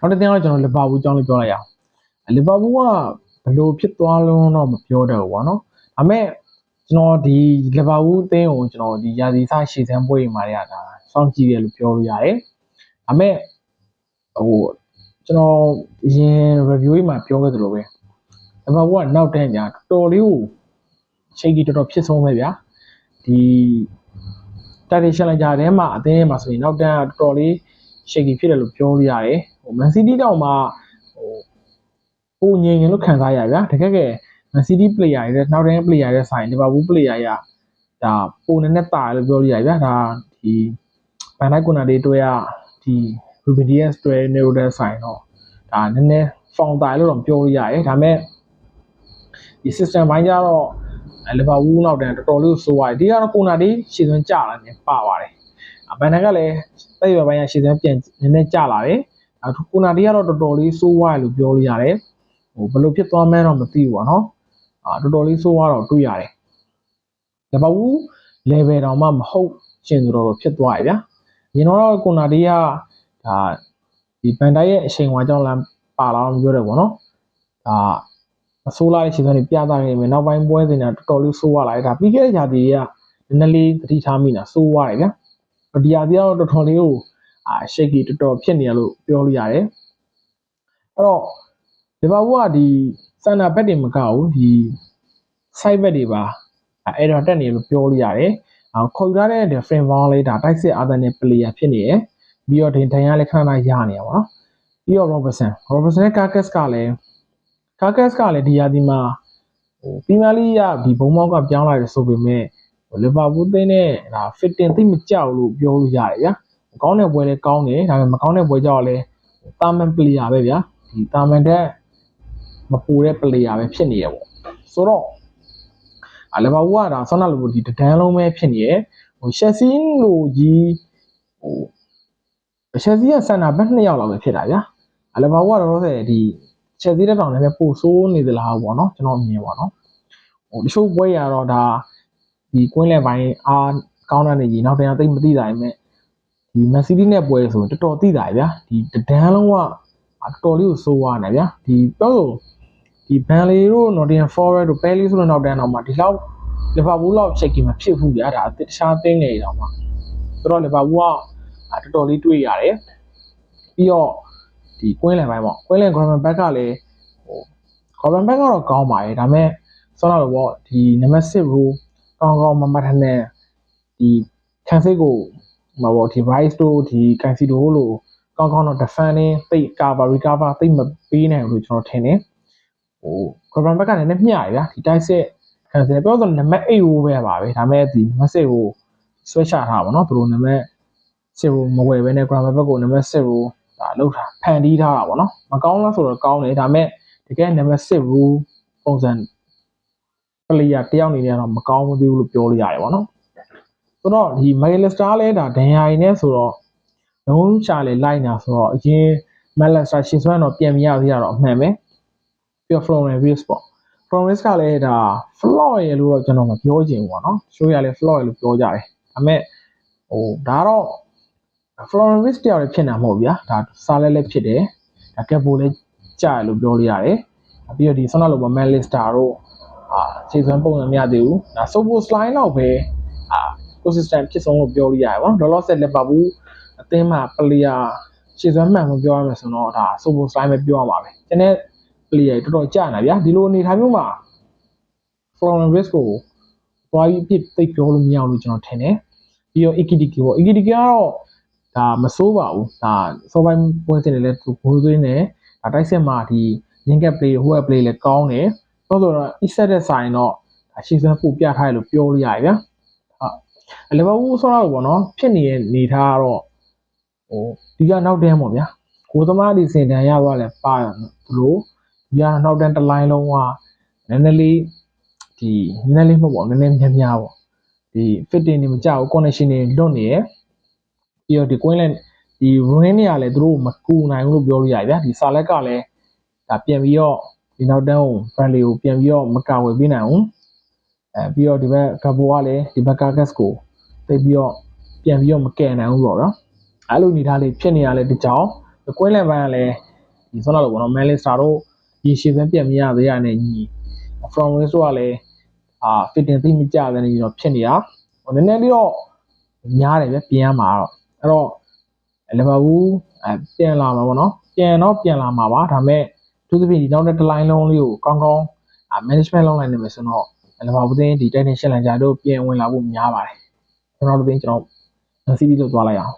နောက်တစ်သင်းကတော့ကျွန်တော်လီဗာပူးအကြောင်းလေးပြောလိုက်ရအောင်လီဗာပူးကဘယ်လိုဖြစ်သွားလုံးတော့မပြောတတ်ဘူးပေါ့နော်ဒါပေမဲ့ကျွန်တော်ဒီလီဗာပူးအသင်းကိုကျွန်တော်ဒီရာသီစရှေ့စမ်းပွဲတွေမှာရတာစောင့်ကြည့်ရလို့ပြောလို့ရတယ်ဒါပေမဲ့ဟိုကျွန်တော်အရင် review တွေမှာပြောခဲ့သလိုပဲလီဗာပူးကနောက်တန်းညာတော်တော်လေးကိုချိန်ကြီးတော်တော်ဖြစ်ဆုံးပဲဗျာဒီတာတီရှယ်လန်ဂျာထဲမှာအသင်းထဲမှာဆိုရင်နောက်တန်းကတော်တော်လေး shaky ဖြစ်တယ်လို့ပြောလို့ရတယ် ဟို Man City တောင်မှဟိုကိုငြိမ်ငြိမ်လို့ခံစားရဗျာတကယ်က Man City player တွေနောက်တန်း player တွေဆိုင် Liverpool player ရဒါပုံနဲ့နဲ့တာလို့ပြောလို့ရဗျာဒါဒီဘန်ဒိုက်ကွန်နာတွေတွေ့ရဒီ Ruben Dias တွေ့နေလို့တဲ့ဆိုင်တော့ဒါနည်းနည်း form တာလို့တော့ပြောလို့ရတယ်ဒါပေမဲ့ဒီ system ဘိုင်းကြတော့လီဗာပူးနောက်တန်းတော်တော်လေးဆိုးရတယ်ဒီကတော့ကွန်နာတွေရှည်စွန်းကြလာနေပါပါတယ်ဘန်ဒိုက်ကလည်းတဲ့ရပိုင်းရရှည်စွန်းပြန်နည်းနည်းကြလာတယ် အခုကွန်နာတွေကတော့တော်တော်လေးဆိုးရတယ်လို့ပြောလို့ရတယ်ဟိုဘယ်လိုဖြစ်သွားမှန်းတော့မသိဘူးပေါ့နော်အာတော်တော်လေးဆိုးရတော့တွေ့ရတယ်လီဗာပူး level တောင်မှမဟုတ်ရှင်ဆိုတော့ဖြစ်သွားရဗျာရင်တော့ကွန်နာတွေကဒါဒီဘန်ဒိုက်ရဲ့အချိန်ဝါကြောင့်လမ်းပါလာတော့မပြောတယ်ပေါ့နော်ဒါအဆိုးလာတဲ့ခြေစွမ်းတွေပြသနေမယ်နောက်ပိုင်းပွဲစဉ်ကတော်တော်လေးဆိုးရလာတယ်ဒါပြီးခဲ့တဲ့ຢာတီတွေကနည်းနည်းလေးသတိထားမိတာဆိုးရတယ်ဗျာဒီຢာတီကတော့တော်တော်လေးကို အာ shaky တော်တော်ဖြစ်နေရလို့ပြောလို့ရတယ်အဲ့တော့ဒီဘာဘူးကဒီစန္ဒဘက်တွေမကဘူးဒီ side bet တွေပါအဲ့တော့တက်နေလို့ပြောလို့ရတယ်အခုခေါ်ထားတဲ့ frame ball လေးဒါတိုက်စစ်အာသန်နဲ့ player ဖြစ်နေရယ်ပြီးတော့ဒင်တန်ရလည်းခဏခဏရနေရပါတော့ပြီးတော့ Robertson Robertson နဲ့ Carcass ကလည်း Carcass ကလည်းဒီရာသီမှာဟိုပီမလီရဒီဘုံမောက်ကပြောင်းလာတယ်ဆိုပေမဲ့လီဗာပူးသင်းနဲ့ဒါ fitting သိမကြောက်လို့ပြောလို့ရတယ်ဗျာမ ကောင်းတဲ့ပွဲလည်းကောင်းတယ်ဒါပေမဲ့မကောင်းတဲ့ပွဲကြောက်လည်းတာမန် player ပဲဗျာဒီတာမန်တဲ့မပူတဲ့ player ပဲဖြစ်နေရပေါ့ဆိုတော့အလီဗာပူးကဒါဆောနာလိုဒီတဒန်းလုံးပဲဖြစ်နေရဟိုရှက်စီလိုကြီးဟိုရှက်စီကဆန်နာဘက်2ယောက်လောက်ပဲဖြစ်တာဗျာအလီဗာပူးကတော့ဆိုဒီချက်သေးတဲ့တောင်လည်းပိုဆိုးနေသလားပေါ့နော်ကျွန်တော်မြင်ပါတော့ဟိုတချို့ပွဲရတော့ဒါဒီကွင်းလယ်ပိုင်းအားကောင်းတဲ့နေကြီးနောက်တန်းသိမသိတာပေမဲ့ ဒီမက်ဆီဒီနဲ့ပွဲဆိုရင်တော်တော်သိတာဗျာဒီတဒန်းလုံးကတော်တော်လေးကိုစိုးသွားနေဗျာဒီပြောလို့ဒီဘန်လီတို့ Nottingham Forest တို့ Palace တို့နောက်တန်းတော့မှဒီလောက်လီဗာပူးလောက်ချက်ကြီးမဖြစ်ဘူးဗျာဒါတခြားသင်းငယ်တောင်မှဆိုတော့လီဗာပူးကတော်တော်လေးတွေ့ရတယ်ပြီးတော့ဒီကွင်းလန်ပိုင်းပေါ့ကွင်းလန် Graham Back ကလည်းဟို Graham Back ကတော့ကောင်းပါရဲ့ဒါပေမဲ့ဆောင်းတော့ပေါ့ဒီနံပါတ်6 rule ကောင်းကောင်းမမထနဲ့ဒီခံစစ်ကို ဟိုပေါ့ဒီ Rice တို့ဒီ Cancelo လို့ကောင်းကောင်းတော့ defending သိ cover recover သိမပေးနိုင်ဘူးလို့ကျွန်တော်ထင်တယ်ဟို Graham Back ကလည်းနည်းမျှရဗျာဒီတိုက်စစ်ခံစစ်ပြောတော့နံပါတ်8 rule ပဲပါပဲဒါပေမဲ့ဒီနံပါတ်6ကိုဆွဲချထားပါတော့သူတို့နံပါတ်6 rule မဝယ်ဘဲနဲ့ Graham Back ကိုနံပါတ်6 rule ဒါလောက်တာဖန်တီးထားတာပေါ့နော်မကောင်းလားဆိုတော့ကောင်းတယ်ဒါပေမဲ့တကယ်နံပါတ်6 rule ပုံစံ player တယောက်အနေနဲ့တော့မကောင်းဘူးသေးဘူးလို့ပြောလို့ရတယ်ပေါ့နော် ဆိုတော့ဒီ Magalestar လဲဒါဒန်ယာရီနဲ့ဆိုတော့လုံးချလေလိုက်နေတာဆိုတော့အရင် Magalestar ရှင်းစွမ်းတော့ပြန်မရသေးရတော့အမှန်ပဲပြီးတော့ Florence Reeves ပေါ့ Florence ကလည်းဒါ flaw ရလို့တော့ကျွန်တော်မပြောချင်ဘူးပေါ့နော် show ရလဲ flaw ရလို့ပြောကြတယ်ဒါပေမဲ့ဟိုဒါတော့ Florence တယောက်လည်းဖြစ်နေတာမဟုတ်ဗျာဒါစားလဲလဲဖြစ်တယ်ဒါကက်ပိုလည်းကြာရလို့ပြောလို့ရတယ်ပြီးတော့ဒီဆွမ်းနာလိုပေါ် Manchester တို့အာခြေစွမ်းပုံစံမရသေးဘူးဒါ Sobo slide လောက်ပဲအာ consistent ဖြစ်ဆုံးလို့ပြောလို့ရတယ်ပေါ့နော်လောလောဆယ်လက်ပါဘူးအသင်းမှာ player ခြေစွမ်းမှန်ကိုပြောရမယ်ဆိုတော့ဒါ Sobo slide ပဲပြောရမှာပဲကျန်တဲ့ player တွေတော်တော်ကြာနေဗျာဒီလိုအနေထားမျိုးမှာ Florence Risk ကိုသွားပြီးဖြစ်သိပြောလို့မရဘူးလို့ကျွန်တော်ထင်တယ်ပြီးတော့ Ikitiki ပေါ့ Ikitiki ကတော့ဒါမစိုးပါဘူးဒါစောပိုင်းပွဲစဉ်တွေလည်းသူဘိုးသွင်းတယ်ဒါတိုက်ဆက်မှာဒီ link up play ဟိုက play လည်းကောင်းတယ်ဆိုတော့ e-set တဲ့ဆိုင်တော့ဒါရှင်းစမ်းပို့ပြထားရလို့ပြောလို့ရတယ်ဗျာဟုတ် လီဗာပူးဆောတော့ပေါ့နော်ဖြစ်နေတဲ့နေထားကတော့ဟိုဒီကနောက်တန်းပေါ့ဗျာကိုသမားဒီစင်တန်ရသွားလဲပါဘလို့ဒီကနောက်တန်းတစ်လိုင်းလုံးကနည်းနည်းလေးဒီနည်းနည်းလေးမဟုတ်ပေါ့နည်းနည်းများများပေါ့ဒီ fitting တွေမကြောက် connection တွေလွတ်နေရယ်ပြီးတော့ဒီ coin လည်းဒီ ruin တွေကလည်းသူတို့မကူနိုင်ဘူးလို့ပြောလို့ရဗျာဒီစာလက်ကလည်းဒါပြန်ပြီးတော့ဒီနောက်တန်းကို friendly ကိုပြန်ပြီးတော့မကာဝယ်ပေးနိုင်ဘူး အဲပြီးတော့ဒီဘက်ကဘိုကလည်းဒီဘက်က gas ကိုသိပြီးတော့ပြန်ပြီးတော့မကယ်နိုင်ဘူးပေါ့နော်အဲ့လိုအနေထားလေးဖြစ်နေရလဲတကြောင် coin လည်းပိုင်းကလည်းဒီဆောနာလို့ပေါ့နော် Manchester တို့ဒီရှေ့စမ်းပြန်မရသေးရတဲ့ညီ from win ဆိုကလည်းအာ fitting သိမကြတဲ့နေတော့ဖြစ်နေတာဟိုနည်းနည်းလေးတော့များတယ်ဗျပြင်ရမှာတော့အဲ့တော့လီဗာပူးအပြန်လာမှာပေါ့နော်ပြန်တော့ပြန်လာမှာပါဒါပေမဲ့သူသဖြင့်ဒီနောက်တဲ့တစ်လိုင်းလုံးလေးကိုကောင်းကောင်းအာ management လုပ်နိုင်နေမယ်ဆိုတော့ လီဗာပူးတင်းဒီ technician လန်ဂျာတို့ပြင်ဝင်လာဖို့များပါတယ်ကျွန်တော်တို့တင်းကျွန်တော် CP လို့သွားလိုက်အောင်